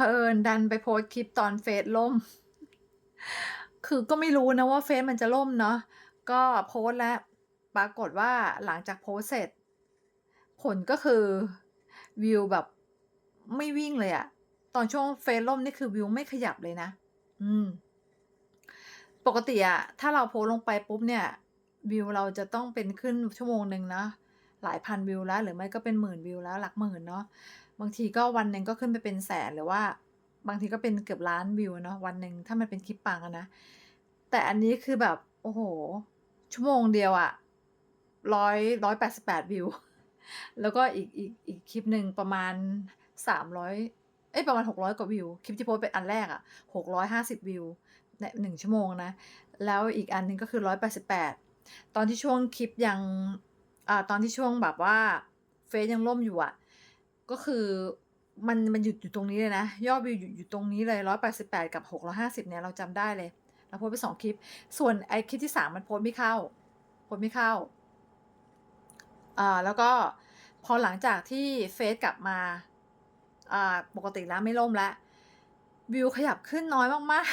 เผอิญดันไปโพสคลิปตอนเฟซล่ม คือก็ไม่รู้นะว่าเฟซมันจะล่มเนาะ ก็โพสแล้ว ปรากฏว่าหลังจากโพสเสร็จ ผลก็คือวิวแบบไม่วิ่งเลยอะตอนช่วงเฟซล่มนี่คือวิวไม่ขยับเลยนะ อืม ปกติอะถ้าเราโพสลงไปปุ๊บเนี่ย วิวเราจะต้องเป็นขึ้นชั่วโมงหนึ่งนะหลายพันวิวแล้ว หรือไม่ก็เป็นหมื่นวิวแล้วหลักหมื่นเนาะ บางทีก็วันหนึ่งก็ขึ้นไปเป็นแสนหรือว่า บางทีก็เป็นเกือบล้านวิวเนาะวันหนึ่งถ้ามันเป็นคลิปปังอะนะ แต่อันนี้คือแบบโอ้โฮชั่วโมงเดียวอะร้อยร้อยแปดสิบแปดวิว แล้วก็อีกอีกอีกคลิปหนึ่งประมาณสามร้อยเอ๊ยประมาณหกร้อยกว่าวิว คลิปที่โพสเป็นอันแรกอะหกร้อยห้าสิบวิวในหนึ่งชั่วโมงนะ แล้วอีกอันหนึ่งก็คือร้อยแปดสิบแปดตอนที่ช่วงคลิปยังอ่าตอนที่ช่วงแบบว่าเฟซยังล่มอยู่อะ ก็คือมันมันหยุดอยู่ตรงนี้เลยนะ ยอดวิวอยู่อยู่ตรงนี้เลยร้อยแปดสิบแปดกับหกร้อยห้าสิบเนี่ยเราจำได้เลยเราโพสไปสองคลิป ส่วนไอ้คลิปที่สามมันโพสไม่เข้าโพสไม่เข้าอ่าแล้วก็พอหลังจากที่เฟซกลับมาอ่าปกติแล้วไม่ล่มแล้ววิวขยับขึ้นน้อยมาก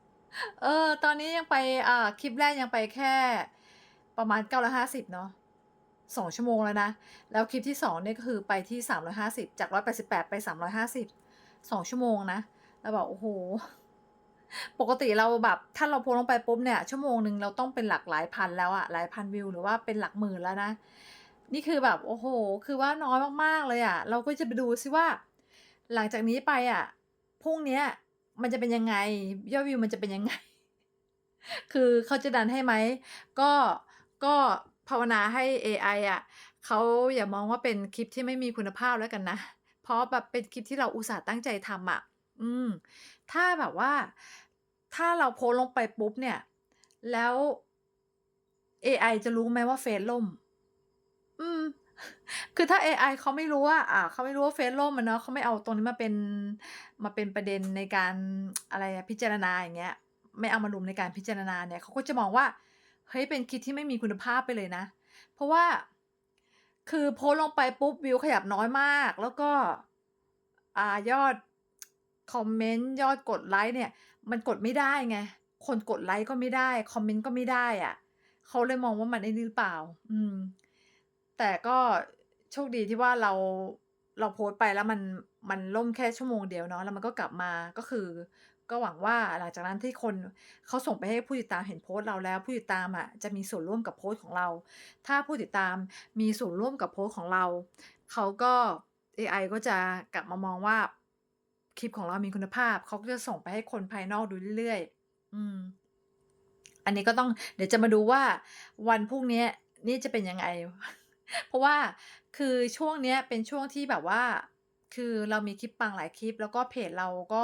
ๆ เออ ตอนนี้ยังไปอ่าคลิปแรกยังไปแค่ประมาณ950เนาะ 2 ชั่วโมงแล้วนะ แล้วคลิปที่2เนี่ยก็คือไปที่ 350 จาก 188 ไป 350 2 ชั่วโมงนะเราแบบโอ้โฮปกติเราแบบถ้าเราโพสลงไปปุ๊บเนี่ย ชั่วโมงหนึ่งเราต้องเป็นหลักหลายพันแล้วอะหลายพันวิวหรือว่าเป็นหลักหมื่นแล้วนะ นี่คือแบบโอ้โฮคือว่าน้อยมากๆเลยอะเราก็จะไปดูซิว่า หลังจากนี้ไปอะพรุ่งเนี้ยมันจะเป็นยังไงยอดวิวมันจะเป็นยังไง คือเขาจะดันให้ไหม ก็ก็ ภาวนาให้เอไออะเขาอย่ามองว่าเป็นคลิปที่ไม่มีคุณภาพแล้วกันนะ เพราะแบบเป็นคลิปที่เราอุตส่าห์ตั้งใจทำอะอืม ถ้าแบบว่า ถ้าเราโพสลงไปปุ๊บเนี่ย แล้วเอไอจะรู้ไหมว่าเฟซล่ม อืม คือถ้าเอไอเขาไม่รู้ว่า อ่า เขาไม่รู้ว่าเฟซล่มอะเนาะเขาไม่เอาตรงนี้มาเป็น มาเป็นประเด็นในการอะไรอะพิจารณาอย่างเงี้ย ไม่เอามารวมในการพิจารณาเนี่ยเขาก็จะมองว่า เฮ้ยเป็นคลิปที่ไม่มีคุณภาพไปเลยนะ เพราะว่าคือโพสลงไปปุ๊บวิวขยับน้อยมาก แล้วก็อ่ายอดคอมเมนต์ยอดกดไลก์เนี่ย มันกดไม่ได้ไง คนกดไลก์ก็ไม่ได้คอมเมนต์ก็ไม่ได้อะเขาเลยมองว่ามันไอ้นี่หรือเปล่า อืม แต่ก็โชคดีที่ว่าเราเราโพสไปแล้วมันมันล่มแค่ชั่วโมงเดียวเนาะแล้วมันก็กลับมาก็คือ ก็หวังว่าหลังจากนั้นที่คนเขาส่งไปให้ผู้ติดตามเห็นโพสต์เราแล้ว ผู้ติดตามอะจะมีส่วนร่วมกับโพสต์ของเรา ถ้าผู้ติดตามมีส่วนร่วมกับโพสต์ของเรา เขาก็เอไอก็จะกลับมามองว่าคลิปของเรามีคุณภาพ เขาก็จะส่งไปให้คนภายนอกดูเรื่อยๆอืม อันนี้ก็ต้องเดี๋ยวจะมาดูว่าวันพรุ่งนี้นี่จะเป็นยังไง เพราะว่าคือช่วงเนี้ยเป็นช่วงที่แบบว่า คือเรามีคลิปปังหลายคลิป แล้วก็เพจเราก็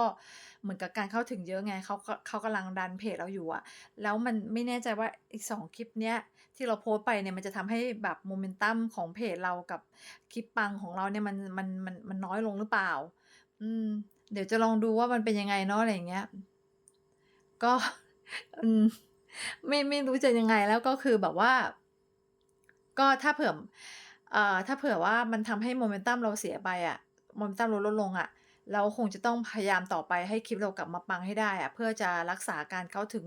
เหมือนกับการเข้าถึงเยอะไงเขาเขากำลังดันเพจเราอยู่อะแล้วมันไม่แน่ใจว่าอีก 2 คลิปเนี้ยที่เราโพสไปเนี่ยมันจะทำให้แบบโมเมนตัมของเพจเรากับคลิปปังของเราเนี่ยมันมันมันมันน้อยลงหรือเปล่า อืม เดี๋ยวจะลองดูว่ามันเป็นยังไงเนาะอะไรอย่างเงี้ย ก็อืมไม่ไม่รู้จะยังไงแล้วก็คือแบบว่า ก็ถ้าเผื่อเอ่อถ้าเผื่อว่ามันทำให้โมเมนตัมเราเสียไปอะโมเมนตัมลดลดลงอะเราคงจะต้องพยายามต่อไปให้คลิปเรากลับมาปังให้ได้อะเพื่อจะรักษาการเข้าถึง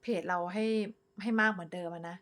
เพจเราให้ให้มากเหมือนเดิมนะ